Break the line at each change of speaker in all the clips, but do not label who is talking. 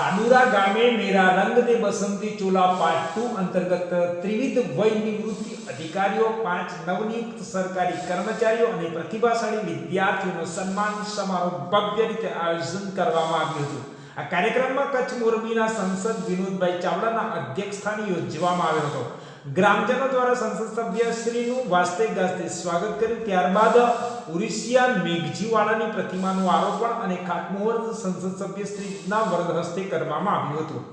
ગામે Mera Rang De Basanti Chola part two અંતર્ગત ત્રિવિધ વય નિવૃત્તિ અધિકારીઓ, પાંચ નવનિયુક્ત સરકારી કર્મચારીઓ અને પ્રતિભાશાળી વિદ્યાર્થીઓનો સન્માન સમારોહ ભવ્ય રીતે આયોજન કરવામાં આવ્યું હતું. આ કાર્યક્રમમાં કચ્છ મોરબીના સંસદ વિનોદભાઈ ચાવડાના અધ્યક્ષસ્થાને યોજવામાં આવ્યો હતો. ગ્રામજનો દ્વારા સંસદ સભ્ય શ્રીનું વાસ્તે ગાસ્તે સ્વાગત કર્યું. ત્યારબાદ ઉરિશિયા મેઘજીવાળાની પ્રતિમાનું આરોપણ અને ખાતમુહૂર્ત સંસદ સભ્ય શ્રીના વર્ગ હસ્તે કરવામાં આવ્યું હતું.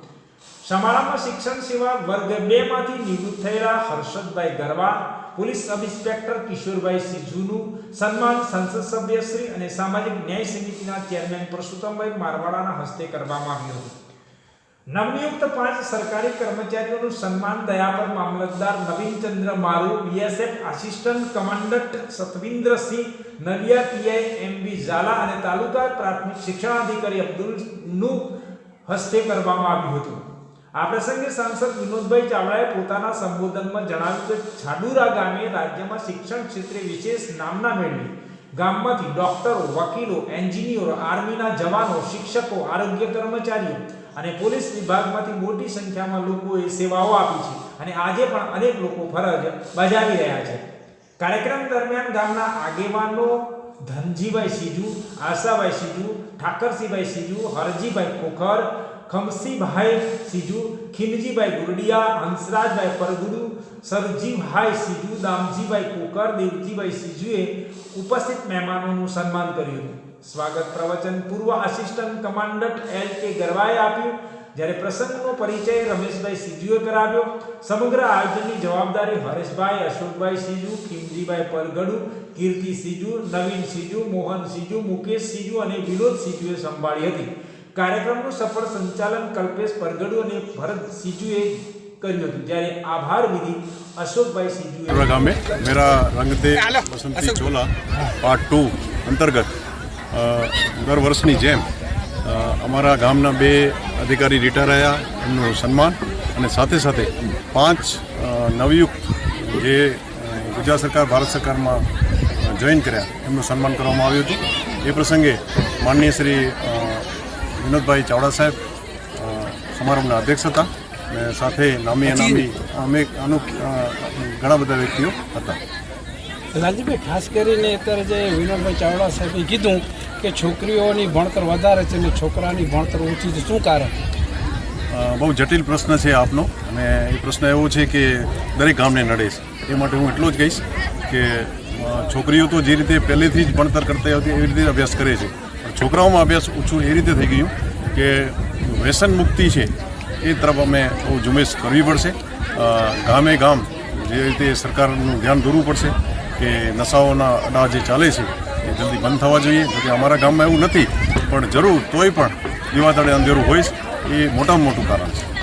શાળામાં શિક્ષણ સેવા વર્ગ બે માંથી નિવૃત્ત થયેલા Harshadbhai Garva, police sub inspector Kishorbhai સિંધુનું સન્માન સંસદ સભ્ય શ્રી અને સામાજિક ન્યાય સમિતિના ચેરમેન પરશુતમભાઈ મારવાડાના હસ્તે કરવામાં આવ્યું હતું. નવનિયુક્ત પાંચ સરકારી કર્મચારીઓનું સન્માન દયાપર મામલતદાર Navinchandra Maru BSF assistant commandant Satvindrasinh Nariya PI M B Zala અને તાલુકા પ્રાથમિક શિક્ષણાધિકારી અબ્દુલનું હસ્તે કરવામાં આવ્યું હતું. આ પ્રસંગે સાંસદ વિનોદભાઈ ચાવડાએ પોતાના સંબોધનમાં જણાવ્યું કે છાડુરા ગામે રાજ્યમાં શિક્ષણ ક્ષેત્રે વિશેષ નામના મેળવી. ગામમાંથી ડોક્ટરો, વકીલો, એન્જિનિયરો, આર્મીના જવાનો, શિક્ષકો, આરોગ્ય કર્મચારીઓ અને પોલીસ વિભાગમાંથી મોટી સંખ્યામાં લોકોએ સેવાઓ આપી છે અને આજે પણ અનેક લોકો ફરજ બજાવી રહ્યા છે. કાર્યક્રમ દરમિયાન ગામના આગેવાનો ધનજીભાઈ સીજુ, આશાભાઈ સીજુ, ઠાકરસિંહભાઈ સીજુ, હરજીભાઈ ખોખર ખમસીભાઈ સીજુ ખીમજીભાઈ ગુરડિયા, હંસરાજભાઈ પરગુડુ સરજીભાઈ સીજુ, દામજીભાઈ કોકર, દેવજીભાઈ સીજુએ ઉપસ્થિત મહેમાનોનું સન્માન કર્યું હતું. સ્વાગત પ્રવચન પૂર્વ આસિસ્ટન્ટ કમાન્ડન્ટ એલ કે ગરવાએ આપ્યું. જ્યારે પ્રસંગનો પરિચય રમેશભાઈ સીજુએ કરાવ્યો. સમગ્ર આયોજનની જવાબદારી હરેશભાઈ, અશોકભાઈ સીજુ ખીમજીભાઈ પરગડુ, કીર્તિ સીજુ, નવીન સીજુ, મોહન સીજુ, મુકેશ સીજુ અને વિનોદ સીજુએ સંભાળી હતી. કાર્યક્રમનું સફળ સંચાલન કલ્પેશ પરગડુ અને ભરત સિજુએ કર્યું હતું. જ્યારે આભાર વિધિ અશોકભાઈ સિજુએ
ગામે મેરા રંગતે બસંતી ચોલા પાર્ટ ટુ અંતર્ગત દર વર્ષની જેમ અમારા ગામના બે અધિકારી રિટાયર રહ્યા એમનું સન્માન અને સાથે સાથે પાંચ નવયુક્ત જે ગુજરાત સરકાર ભારત સરકારમાં જોઈન કર્યા એમનું સન્માન કરવામાં આવ્યું હતું. એ પ્રસંગે માનનીય શ્રી વિનોદભાઈ ચાવડા સાહેબ સમારંભના અધ્યક્ષ હતા અને સાથે નામી અનામી અમે અનુક ઘણા બધા વ્યક્તિઓ હતા.
લાલજીભાઈ ખાસ કરીને અત્યારે જે વિનોદભાઈ ચાવડા સાહેબે કીધું કે છોકરીઓની ભણતર વધારે છે અને છોકરાની ભણતર ઓછી છે શું કારણ?
બહુ જટિલ પ્રશ્ન છે આપનો અને એ પ્રશ્ન એવો છે કે દરેક ગામને નડે છે. એ માટે હું એટલું જ કહીશ કે છોકરીઓ તો જે રીતે પહેલેથી જ ભણતર કરતી હતી એવી રીતે અભ્યાસ કરે છે. છોકરાઓમાં અભ્યાસ ઓછું એ રીતે થઈ ગયું કે વ્યસન મુક્તિ છે એ તરફ અમે બહુ ઝુંબેશ કરવી પડશે. ગામે ગામ જે રીતે સરકારનું ધ્યાન દોરવું પડશે કે નશાઓના અડા જે ચાલે છે એ જલ્દી બંધ થવા જોઈએ. જોકે અમારા ગામમાં એવું નથી, પણ જરૂર તોય પણ દીવા અંધેરું હોય એ મોટામાં મોટું કારણ છે.